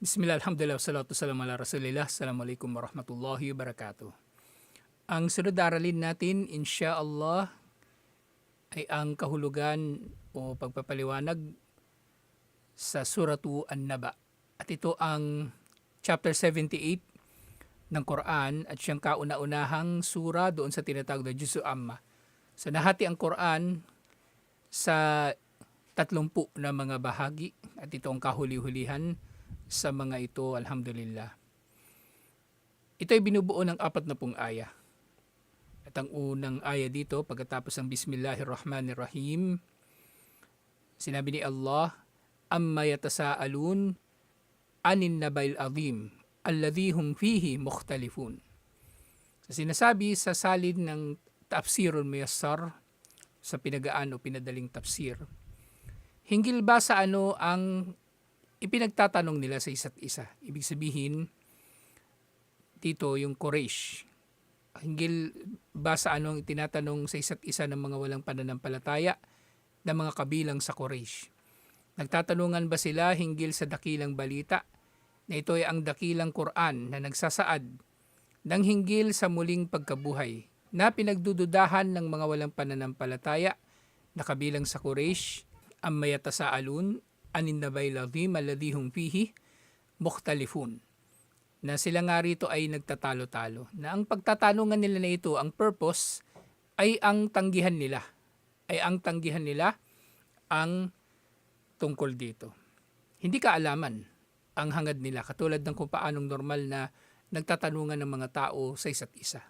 Bismillah, alhamdulillah, salatu salam ala rasulillah. Assalamualaikum warahmatullahi wabarakatuh. Ang sunod aralin natin, insya Allah, ay ang kahulugan o pagpapaliwanag sa Suratu An-Naba. At ito ang chapter 78 ng Quran at siyang kauna-unahang sura doon sa tinatawag na Juzu Amma. So nahati ang Quran sa tatlumpu na mga bahagi at ito ang kahuli-hulihan sa mga ito, alhamdulillah. Ito ay binubuo ng apat na pong aya. At ang unang aya dito, pagkatapos ng Bismillahirrahmanirrahim, sinabi ni Allah, Amma yatasaalun anin nabail azim, alladhi hum fihi mukhtalifun. So, sinasabi sa salin ng tafsirul muyassar, sa pinagaan o pinadaling tafsir, hinggil ba sa ano ang ipinagtatanong nila sa isa't isa. Ibig sabihin, dito yung Quraysh. Hinggil ba sa anong tinatanong sa isa't isa ng mga walang pananampalataya ng mga kabilang sa Quraysh. Nagtatanungan ba sila hinggil sa dakilang balita na ito ay ang dakilang Quran na nagsasaad ng hinggil sa muling pagkabuhay na pinagdududahan ng mga walang pananampalataya na kabilang sa Quraysh ang mayata sa alun anin nabay lazim alladhihum fihi mukhtalifun na sila nga rito ay nagtatalo-talo na ang pagtatanungan nila na ito ang purpose ay ang tanggihan nila ay ang tanggihan nila ang tungkol dito. Hindi kaalaman ang hangad nila katulad ng kung paanong normal na nagtatanungan ng mga tao sa isa't isa.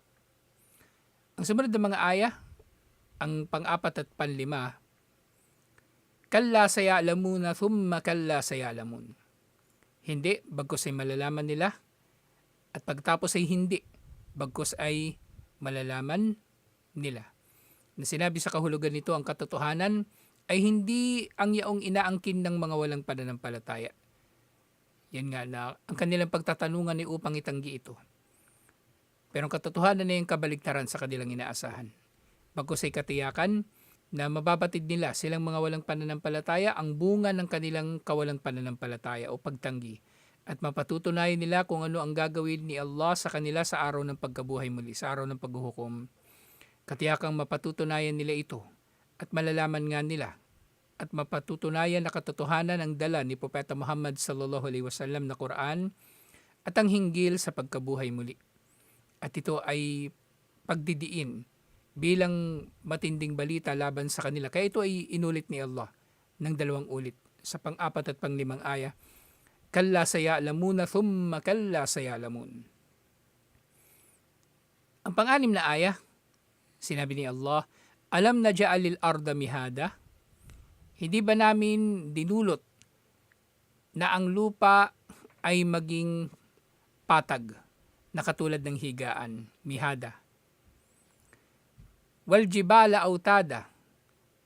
Ang sumunod na mga aya ang pang-apat at panlima Kalla sayalamuna thumma kalla sayalamun. Hindi, bagkus ay malalaman nila. At pagtapos ay hindi, bagkus ay malalaman nila. Na sinabi sa kahulugan nito ang katotohanan ay hindi ang yaong inaangkin ng mga walang pananampalataya. Yan nga na ang kanilang pagtatanungan ay upang itanggi ito. Pero ang katotohanan ay yung kabaligtaran sa kanilang inaasahan. Bagkus ay katiyakan na mababatid nila silang mga walang pananampalataya ang bunga ng kanilang kawalang pananampalataya o pagtanggi at mapatutunayan nila kung ano ang gagawin ni Allah sa kanila sa araw ng pagkabuhay muli, sa araw ng paghuhukom. Katiyakang mapatutunayan nila ito at malalaman nga nila at mapatutunayan na katotohanan ang dala ni Propeta Muhammad sallallahu alaihi wasallam na Quran at ang hinggil sa pagkabuhay muli. At ito ay pagdidiin bilang matinding balita laban sa kanila. Kaya ito ay inulit ni Allah ng dalawang ulit sa pang-apat at panglimang aya. Kalla sayalamuna thumma kalla sayalamun. Ang pang-anim na aya, sinabi ni Allah, Alam na ja'alil arda mihada? Hindi ba namin dinulot na ang lupa ay maging patag na katulad ng higaan, mihada wal jibala autada.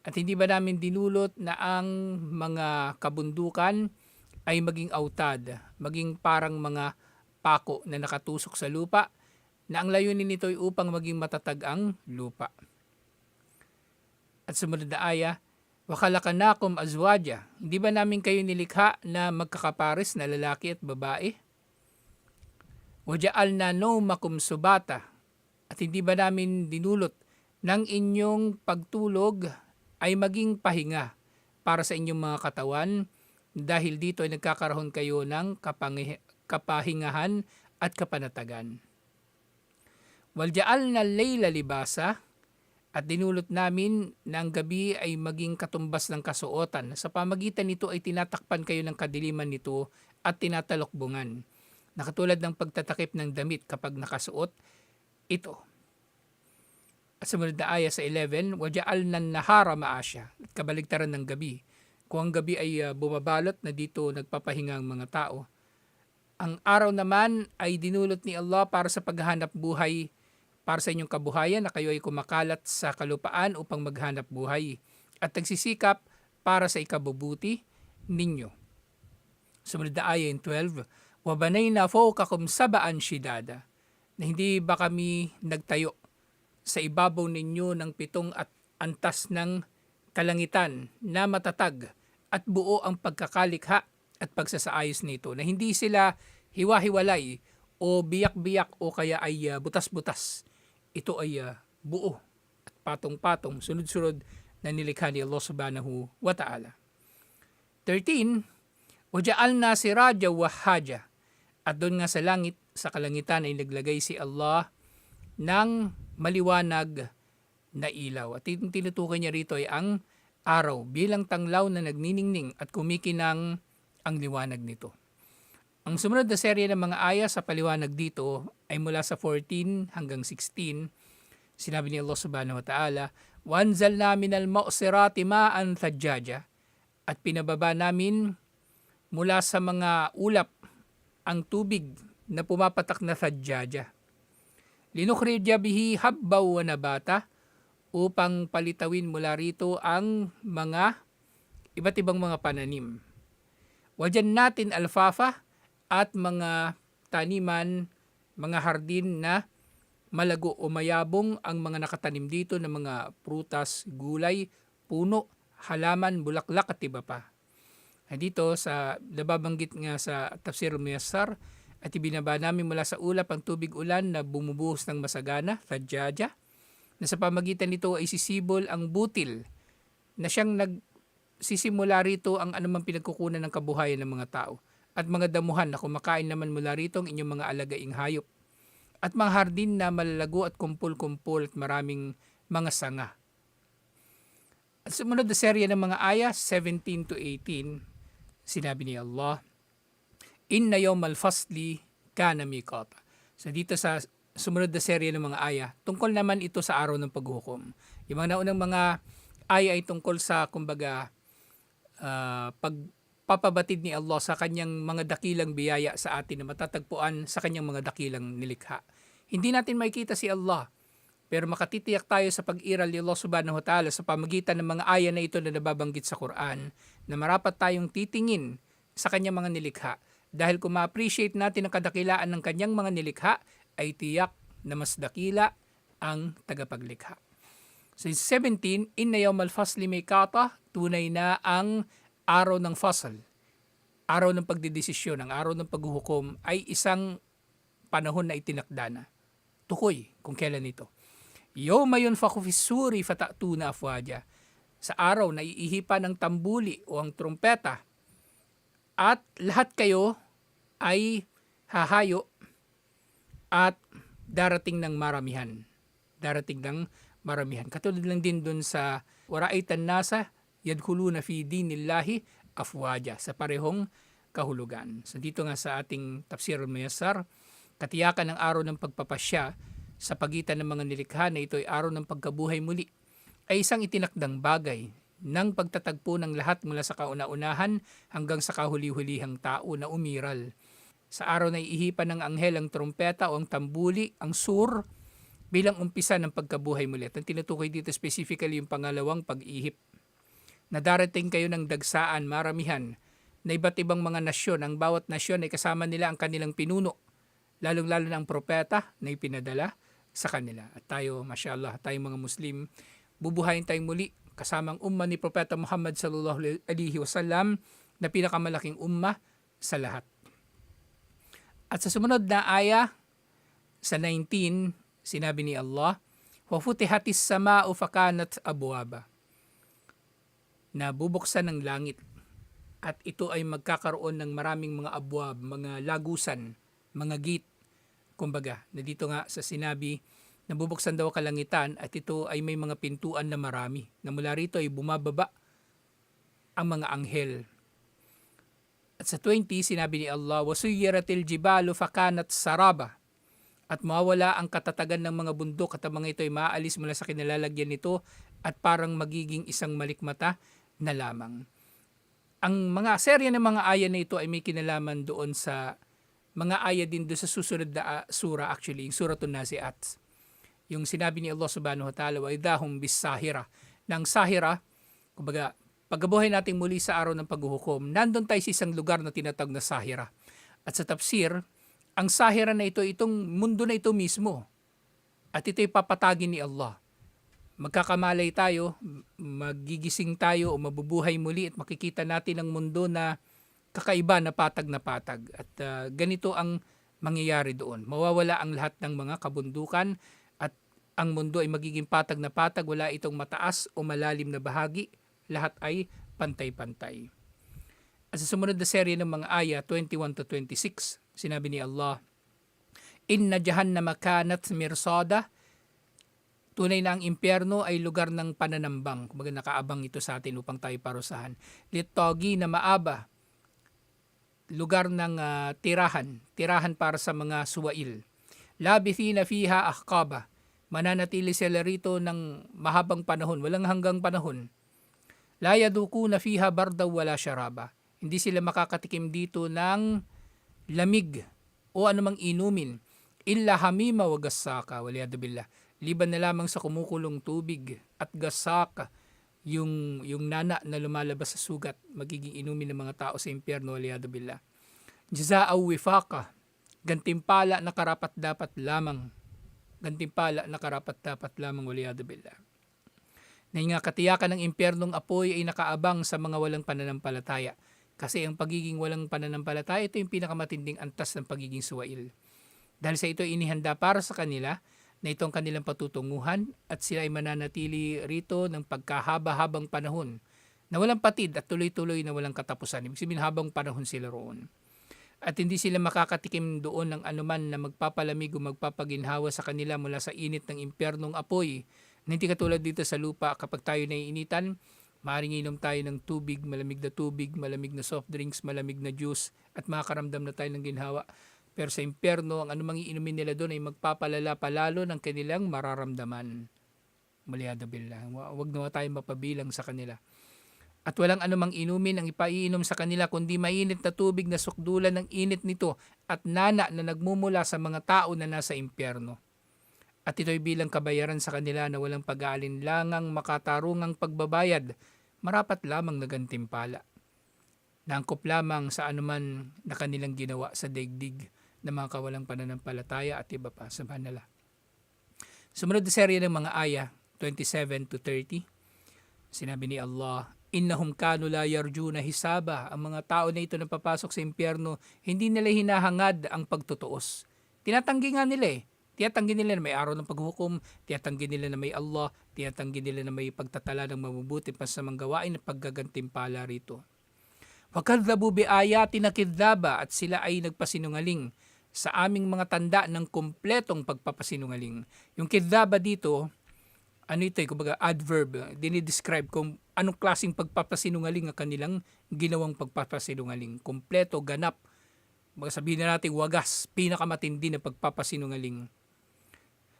At hindi ba namin dinulot na ang mga kabundukan ay maging autad, maging parang mga pako na nakatusok sa lupa, na ang layunin nito ay upang maging matatag ang lupa. At sumunod na aya, Wakalakanakum azwaja, hindi ba namin kayo nilikha na magkakapares na lalaki at babae? Wajaal na no makum subata, at hindi ba namin dinulot ng inyong pagtulog ay maging pahinga para sa inyong mga katawan dahil dito ay nagkakaroon kayo ng kapahingahan at kapanatagan. Waljaal na layla libasa at dinulot namin na gabi ay maging katumbas ng kasuotan. Sa pamagitan nito ay tinatakpan kayo ng kadiliman nito at tinatalokbungan. Nakatulad ng pagtatakip ng damit kapag nakasuot, ito at sumunod na aya sa 11, Waja'al nan nahara maasya, at kabaligtaran ng gabi. Kung ang gabi ay uh, bumabalot na dito nagpapahinga ang mga tao. Ang araw naman ay dinulot ni Allah para sa paghahanap buhay para sa inyong kabuhayan na kayo ay kumakalat sa kalupaan upang maghanap buhay at nagsisikap para sa ikabubuti ninyo. Sumunod na aya in 12, Wabanay na fawkakum sabaan shidada, na hindi ba kami nagtayo sa ibabaw ninyo ng pitong at antas ng kalangitan na matatag at buo ang pagkakalikha at pagsasaayos nito na hindi sila hiwa-hiwalay o biyak-biyak o kaya ay ah, butas-butas. Ito ay ah, buo at patong-patong, sunod-sunod na nilikha ni Allah subhanahu wa ta'ala. 13. Waja'alna siraja wahaja. At doon nga sa langit, sa kalangitan ay naglagay si Allah ng maliwanag na ilaw. At yung tinutukoy niya rito ay ang araw bilang tanglaw na nagniningning at kumikinang ang liwanag nito. Ang sumunod na serye ng mga aya sa paliwanag dito ay mula sa 14 hanggang 16. Sinabi ni Allah subhanahu wa ta'ala, Wanzal namin al mausirati ma'an thadjaja at pinababa namin mula sa mga ulap ang tubig na pumapatak na thadjaja. Linukhrija bihi habbaw wa nabata upang palitawin mula rito ang mga iba't ibang mga pananim. Wajan natin alfafa at mga taniman, mga hardin na malago o mayabong ang mga nakatanim dito ng mga prutas, gulay, puno, halaman, bulaklak at iba pa. Dito sa nababanggit nga sa Tafsir Muyassar at ibinaba namin mula sa ulap ang tubig ulan na bumubuhos ng masagana, Thajjaja, na sa pamagitan nito ay sisibol ang butil na siyang nagsisimula rito ang anumang pinagkukunan ng kabuhayan ng mga tao at mga damuhan na kumakain naman mula rito ang inyong mga alagaing hayop at mga hardin na malalago at kumpul-kumpul at maraming mga sanga. At sumunod na serye ng mga aya, 17 to 18, sinabi ni Allah, Inna yawmal fasli kana miqata. So dito sa sumunod na serye ng mga aya, tungkol naman ito sa araw ng paghukom. Yung mga naunang mga aya ay tungkol sa, kumbaga, uh, pagpapabatid ni Allah sa kanyang mga dakilang biyaya sa atin na matatagpuan sa kanyang mga dakilang nilikha. Hindi natin makikita si Allah, pero makatitiyak tayo sa pag-iral ni Allah subhanahu wa ta'ala sa pamagitan ng mga aya na ito na nababanggit sa Quran na marapat tayong titingin sa kanyang mga nilikha. Dahil kung ma-appreciate natin ang kadakilaan ng kanyang mga nilikha, ay tiyak na mas dakila ang tagapaglikha. So 17, Inna yawmal fasli may kata, tunay na ang araw ng fasal, araw ng pagdidesisyon, ang araw ng paghuhukom ay isang panahon na itinakda na. Tukoy kung kailan ito. Yawma yun fakufisuri fatatuna afwaja. Sa araw na iihipa ng tambuli o ang trumpeta at lahat kayo ay hahayo at darating ng maramihan. Darating ng maramihan. Katulad lang din dun sa waraitan nasa yadkhuluna fi dinillahi afwaja sa parehong kahulugan. So dito nga sa ating tafsir al-Muyassar, katiyakan ng araw ng pagpapasya sa pagitan ng mga nilikha na ito ay araw ng pagkabuhay muli ay isang itinakdang bagay ng pagtatagpo ng lahat mula sa kauna-unahan hanggang sa kahuli-hulihang tao na umiral sa araw na iihipan ng anghel ang trompeta o ang tambuli, ang sur, bilang umpisa ng pagkabuhay muli. At ang tinutukoy dito specifically yung pangalawang pag-ihip. Na darating kayo ng dagsaan, maramihan, na iba't ibang mga nasyon. Ang bawat nasyon ay kasama nila ang kanilang pinuno, lalong-lalo ng propeta na ipinadala sa kanila. At tayo, mashallah, tayo mga Muslim, bubuhayin tayong muli kasamang umma ni Propeta Muhammad sallallahu alaihi wasallam na pinakamalaking umma sa lahat. At sa sumunod na aya, sa 19, sinabi ni Allah, وَفُتِحَتِ السَّمَاءُ فَكَانَتْ أَبْوَابًا na bubuksan ng langit at ito ay magkakaroon ng maraming mga abwab, mga lagusan, mga gate. Kumbaga, na dito nga sa sinabi, na bubuksan daw kalangitan at ito ay may mga pintuan na marami. Na mula rito ay bumababa ang mga anghel at sa 20, sinabi ni Allah, وَسُيِّرَتِ الْجِبَالُ فَكَانَتْ saraba At mawala ang katatagan ng mga bundok at ang mga ito ay maalis mula sa kinalalagyan nito at parang magiging isang malikmata na lamang. Ang mga serya ng mga aya na ito ay may kinalaman doon sa mga aya din doon sa susunod na uh, sura actually, yung suratun Naziat. Yung sinabi ni Allah subhanahu wa ta'ala, wa idahum bis sahira. Nang sahira, kumbaga pagkabuhay natin muli sa araw ng paghuhukom, nandun tayo sa isang lugar na tinatawag na Sahira. At sa tafsir, ang Sahira na ito, itong mundo na ito mismo. At ito'y papatagin ni Allah. Magkakamalay tayo, magigising tayo o mabubuhay muli at makikita natin ang mundo na kakaiba na patag na patag. At ah, ganito ang mangyayari doon. Mawawala ang lahat ng mga kabundukan at ang mundo ay magiging patag na patag. Wala itong mataas o malalim na bahagi. Lahat ay pantay-pantay. At sa sumunod na serye ng mga aya, 21 to 26, sinabi ni Allah, Inna jahannama kanat mirsada, tunay na ang impyerno ay lugar ng pananambang. Kumbaga nakaabang ito sa atin upang tayo parusahan. Litogi na maaba, lugar ng ah, tirahan, tirahan para sa mga suwail. Labithina fiha ahqaba, mananatili sila rito ng mahabang panahon, walang hanggang panahon. La yadukuna fiha bardaw wala syaraba. Hindi sila makakatikim dito ng lamig o anumang inumin. Illa hamima wa gassaka, waliyadu billah. Liban na lamang sa kumukulong tubig at gasaka, yung, yung nana na lumalabas sa sugat, magiging inumin ng mga tao sa impyerno, waliyadu billah. Jazaaw wifaka, gantimpala na karapat dapat lamang. Gantimpala na karapat dapat lamang, waliyadu billah na nga katiyakan ng impyernong apoy ay nakaabang sa mga walang pananampalataya. Kasi ang pagiging walang pananampalataya, ito yung pinakamatinding antas ng pagiging suwail. Dahil sa ito inihanda para sa kanila na itong kanilang patutunguhan at sila ay mananatili rito ng pagkahaba-habang panahon na walang patid at tuloy-tuloy na walang katapusan. Ibig sabihin habang panahon sila roon. At hindi sila makakatikim doon ng anuman na magpapalamig o magpapaginhawa sa kanila mula sa init ng impyernong apoy na hindi katulad dito sa lupa kapag tayo naiinitan, maaaring inom tayo ng tubig, malamig na tubig, malamig na soft drinks, malamig na juice at makakaramdam na tayo ng ginhawa. Pero sa impyerno, ang anumang iinumin nila doon ay magpapalala palalo ng kanilang mararamdaman. Maliyada billah. Huwag nawa tayo mapabilang sa kanila. At walang anumang inumin ang ipaiinom sa kanila kundi mainit na tubig na sukdulan ng init nito at nana na nagmumula sa mga tao na nasa impyerno. At ito'y bilang kabayaran sa kanila na walang pag-aalinlangang makatarungang pagbabayad, marapat lamang na gantimpala. Nangkop lamang sa anuman na kanilang ginawa sa daigdig na mga kawalang pananampalataya at iba pa sa banala. Sumunod na serye ng mga aya, 27 to 30, sinabi ni Allah, Innahum kanu la yarjuna hisaba. Ang mga tao na ito na papasok sa impyerno, hindi nila hinahangad ang pagtutuos. Tinatanggi nga nila eh. Tiyatanggi nila na may araw ng paghukom, tiyatanggi nila na may Allah, tiyatanggi nila na may pagtatala ng mabubuti pa sa mga gawain at paggagantimpala rito. Wakadlabu bi ayati na kidlaba at sila ay nagpasinungaling sa aming mga tanda ng kumpletong pagpapasinungaling. Yung kidlaba dito, ano ito eh, kumbaga adverb, dinidescribe kung anong klaseng pagpapasinungaling ang kanilang ginawang pagpapasinungaling. Kompleto, ganap, sabihin na natin wagas, pinakamatindi na pagpapasinungaling.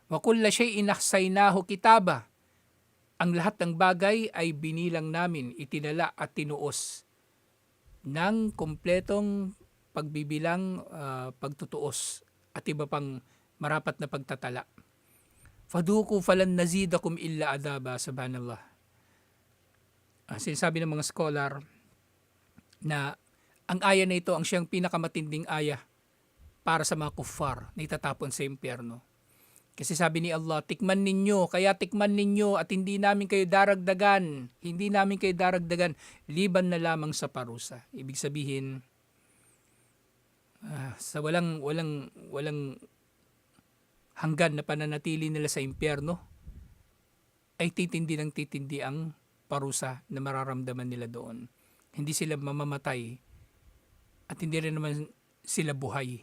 Wa kulla shay'in ahsaynahu kitaba. Ang lahat ng bagay ay binilang namin, itinala at tinuos ng kompletong pagbibilang, uh, pagtutuos at iba pang marapat na pagtatala. Faduku falan nazidakum illa adaba, subhanallah. Uh, sinasabi ng mga scholar na ang aya na ito ang siyang pinakamatinding aya para sa mga kuffar na itatapon sa impyerno. Kasi sabi ni Allah, tikman ninyo, kaya tikman ninyo at hindi namin kayo daragdagan, hindi namin kayo daragdagan, liban na lamang sa parusa. Ibig sabihin, uh, sa walang, walang, walang hanggan na pananatili nila sa impyerno, ay titindi ng titindi ang parusa na mararamdaman nila doon. Hindi sila mamamatay at hindi rin naman sila buhay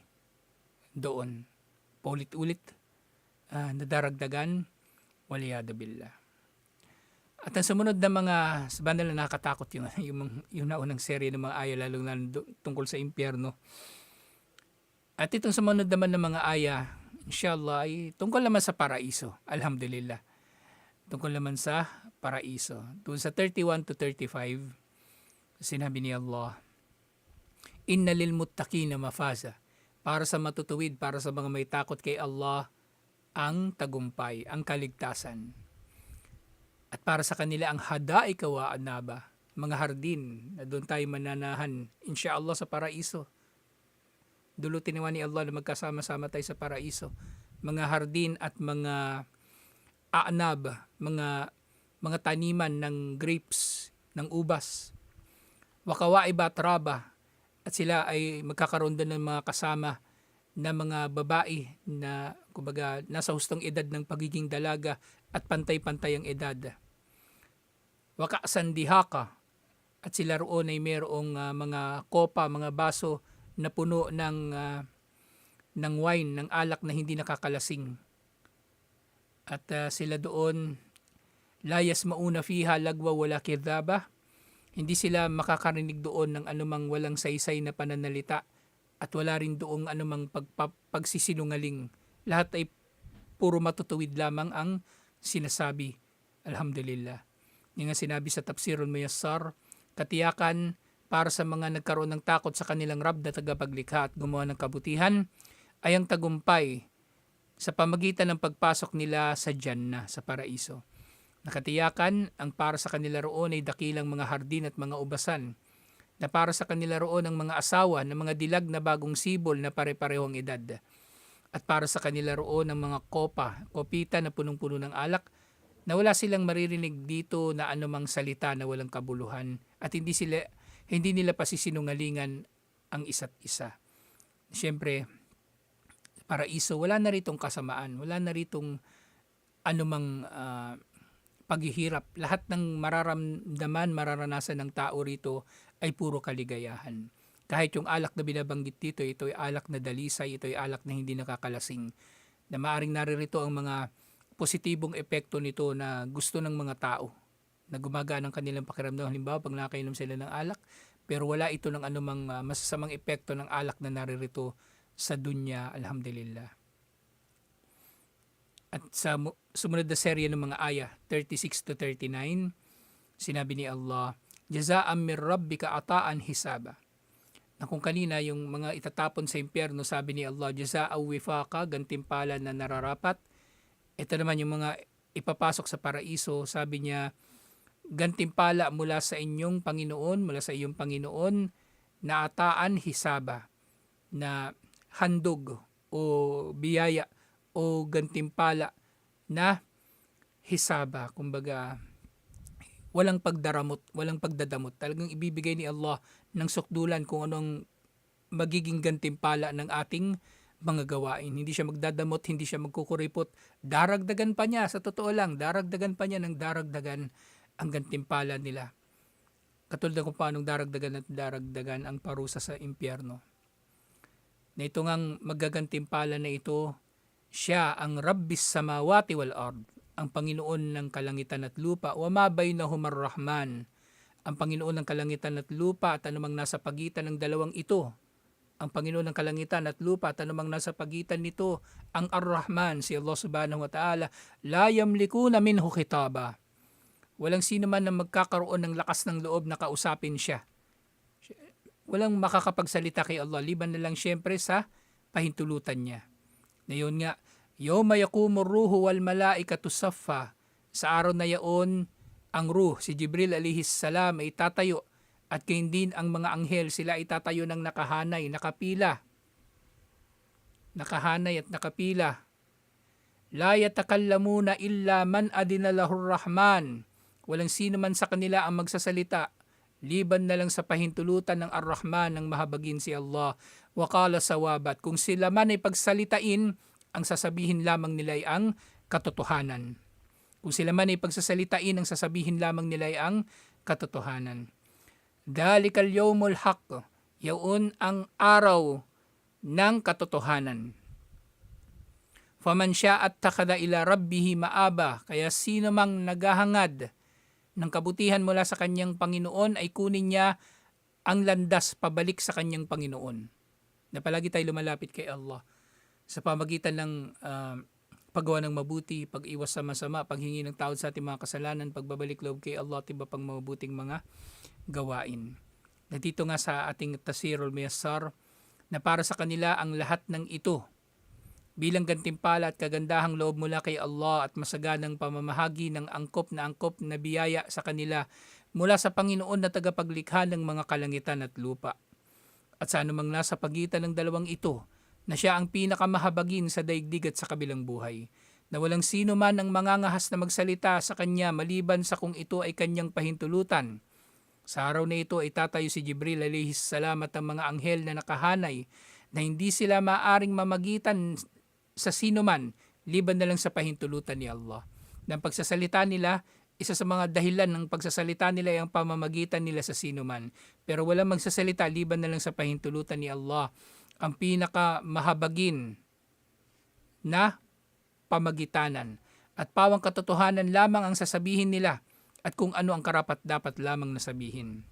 doon. Paulit-ulit, uh, nadaragdagan, waliyada billah. At ang sumunod na mga, sa banda na nakakatakot yung, yung, yung naunang serye ng mga aya, lalo na tungkol sa impyerno. At itong sumunod naman ng mga aya, inshallah, ay tungkol naman sa paraiso. Alhamdulillah. Tungkol naman sa paraiso. Doon sa 31 to 35, sinabi ni Allah, Inna lil muttaqina mafaza. Para sa matutuwid, para sa mga may takot kay Allah, ang tagumpay, ang kaligtasan. At para sa kanila ang hadaika wa anaba, mga hardin na doon tayo mananahan, inshallah sa paraiso. Dulutin naman ni Allah na magkasama-sama tayo sa paraiso. Mga hardin at mga aanab, mga mga taniman ng grapes, ng ubas. Wakawa ibatraba, at sila ay magkakaroon din ng mga kasama na mga babae na kumbaga nasa hustong edad ng pagiging dalaga at pantay-pantay ang edad. Wakaasan dihaka at sila roon ay mayroong ah, mga kopa, mga baso na puno ng ah, ng wine, ng alak na hindi nakakalasing. At ah, sila doon layas mauna fiha lagwa wala kidaba. Hindi sila makakarinig doon ng anumang walang saysay na pananalita at wala rin doong anumang pagpa- pagsisinungaling. Lahat ay puro matutuwid lamang ang sinasabi. Alhamdulillah. Yung nga sinabi sa Tafsirul Muyassar, katiyakan para sa mga nagkaroon ng takot sa kanilang Rab na tagapaglikha at gumawa ng kabutihan ay ang tagumpay sa pamagitan ng pagpasok nila sa Jannah, sa paraiso. Nakatiyakan ang para sa kanila roon ay dakilang mga hardin at mga ubasan na para sa kanila roon ang mga asawa ng mga dilag na bagong sibol na pare-parehong edad. At para sa kanila roon ang mga kopa, kopita na punong-puno ng alak na wala silang maririnig dito na anumang salita na walang kabuluhan at hindi sila hindi nila pasisinungalingan ang isa't isa. Siyempre, paraiso, wala na ritong kasamaan, wala na ritong anumang ah, paghihirap. Lahat ng mararamdaman, mararanasan ng tao rito ay puro kaligayahan. Kahit yung alak na binabanggit dito, ito ay alak na dalisay, ito ay alak na hindi nakakalasing. Na maaring naririto ang mga positibong epekto nito na gusto ng mga tao na gumagana ng kanilang pakiramdam. Halimbawa, pag nakainom sila ng alak, pero wala ito ng anumang ah, masasamang epekto ng alak na naririto sa dunya, alhamdulillah. At sa mu- sumunod na serye ng mga aya, 36 to 39, sinabi ni Allah, Jazaan min rabbika ataan hisaba. Na kung kanina yung mga itatapon sa impyerno, sabi ni Allah, Jazaa wifaqa, gantimpala na nararapat. Ito naman yung mga ipapasok sa paraiso, sabi niya, gantimpala mula sa inyong Panginoon, mula sa iyong Panginoon, na ataan hisaba, na handog o biyaya o gantimpala na hisaba. Kumbaga, walang pagdaramot, walang pagdadamot. Talagang ibibigay ni Allah ng sukdulan kung anong magiging gantimpala ng ating mga gawain. Hindi siya magdadamot, hindi siya magkukuripot. Daragdagan pa niya, sa totoo lang, daragdagan pa niya ng daragdagan ang gantimpala nila. Katulad ng kung paano daragdagan at daragdagan ang parusa sa impyerno. Na ito ngang magagantimpala na ito, siya ang Rabbis samawati wal ard, ang Panginoon ng kalangitan at lupa, wa ma bainahum rahman ang Panginoon ng kalangitan at lupa at anumang nasa pagitan ng dalawang ito. Ang Panginoon ng kalangitan at lupa at anumang nasa pagitan nito, ang Ar-Rahman, si Allah subhanahu wa ta'ala, la yamlikuna minhu khitaba. Walang sino man na magkakaroon ng lakas ng loob na kausapin siya. Walang makakapagsalita kay Allah, liban na lang siyempre sa pahintulutan niya. Na yun nga, Yawma yakumur ruhu wal malaikatu saffa. Sa araw na yaon, ang ruh, si Jibril alihis salam ay tatayo at kayo din ang mga anghel sila ay tatayo ng nakahanay, nakapila. Nakahanay at nakapila. La yatakallamuna illa man adinalahur rahman. Walang sino man sa kanila ang magsasalita. Liban na lang sa pahintulutan ng Ar-Rahman ng mahabagin si Allah. Wakala sawabat. Kung sila man ay pagsalitain, ang sasabihin lamang nila ay ang katotohanan. Kung sila man ay pagsasalitain, ang sasabihin lamang nila ay ang katotohanan. Dalikal yawmul haq. Yaon ang araw ng katotohanan. Faman siya at takada ila rabbihi maaba. Kaya sino mang naghahangad ng kabutihan mula sa kanyang Panginoon ay kunin niya ang landas pabalik sa kanyang Panginoon. Na palagi tayo lumalapit kay Allah sa pamagitan ng ah, paggawa ng mabuti, pag-iwas sa masama, paghingi ng tawad sa ating mga kasalanan, pagbabalik loob kay Allah at iba pang mabuting mga gawain. Na dito nga sa ating Tasirul Miyasar na para sa kanila ang lahat ng ito bilang gantimpala at kagandahang loob mula kay Allah at masaganang pamamahagi ng angkop na angkop na biyaya sa kanila mula sa Panginoon na tagapaglikha ng mga kalangitan at lupa. At sa anumang nasa pagitan ng dalawang ito, na siya ang pinakamahabagin sa daigdig at sa kabilang buhay, na walang sino man ang mangangahas na magsalita sa kanya maliban sa kung ito ay kanyang pahintulutan. Sa araw na ito ay tatayo si Jibril alayhi salam at ang mga anghel na nakahanay na hindi sila maaring mamagitan sa sino man liban na lang sa pahintulutan ni Allah. Ng pagsasalita nila, isa sa mga dahilan ng pagsasalita nila ay ang pamamagitan nila sa sino man. Pero walang magsasalita liban na lang sa pahintulutan ni Allah. Ang pinaka mahabagin na pamagitanan at pawang katotohanan lamang ang sasabihin nila at kung ano ang karapat dapat lamang nasabihin.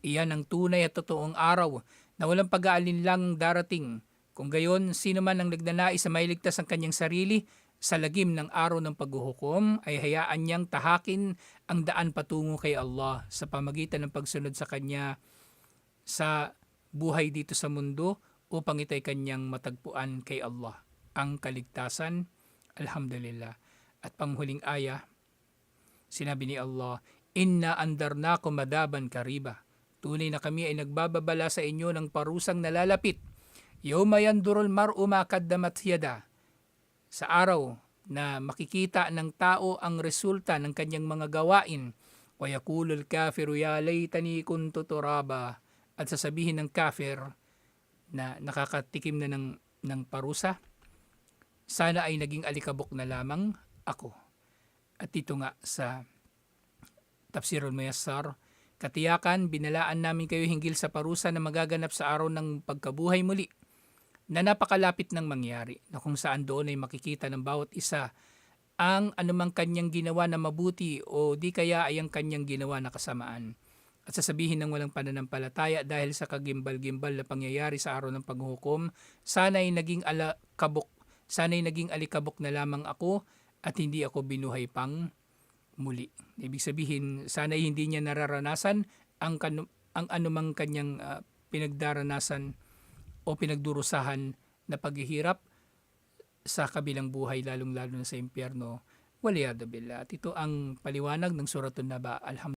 Iyan ang tunay at totoong araw na walang pag-aalinlang darating. Kung gayon, sino man ang nagnanais na mailigtas ang kanyang sarili sa lagim ng araw ng paghuhukom ay hayaan niyang tahakin ang daan patungo kay Allah sa pamagitan ng pagsunod sa Kanya sa buhay dito sa mundo upang itay kanyang matagpuan kay Allah ang kaligtasan. Alhamdulillah. At panghuling aya, sinabi ni Allah, Inna andarnakum madaban kariba. Tunay na kami ay nagbababala sa inyo ng parusang nalalapit. Yawma yandurul mar'u ma yada. Sa araw na makikita ng tao ang resulta ng kanyang mga gawain. Wa yakulul kafiru ya laytani kuntu turaba. At sasabihin ng kafir na nakakatikim na ng, ng parusa, sana ay naging alikabok na lamang ako. At ito nga sa Tafsirul Muyassar, katiyakan binalaan namin kayo hinggil sa parusa na magaganap sa araw ng pagkabuhay muli na napakalapit ng mangyari na kung saan doon ay makikita ng bawat isa ang anumang kanyang ginawa na mabuti o di kaya ay ang kanyang ginawa na kasamaan. At sasabihin ng walang pananampalataya dahil sa kagimbal-gimbal na pangyayari sa araw ng paghukom, sana ay naging alakabok, sana ay naging alikabok na lamang ako at hindi ako binuhay pang muli. Ibig sabihin, sana ay hindi niya nararanasan ang, kanu- ang anumang kanyang ah, pinagdaranasan o pinagdurusahan na paghihirap sa kabilang buhay, lalong-lalo na sa impyerno. Waliyadu billah. At ito ang paliwanag ng Suratun Naba. Alhamdulillah.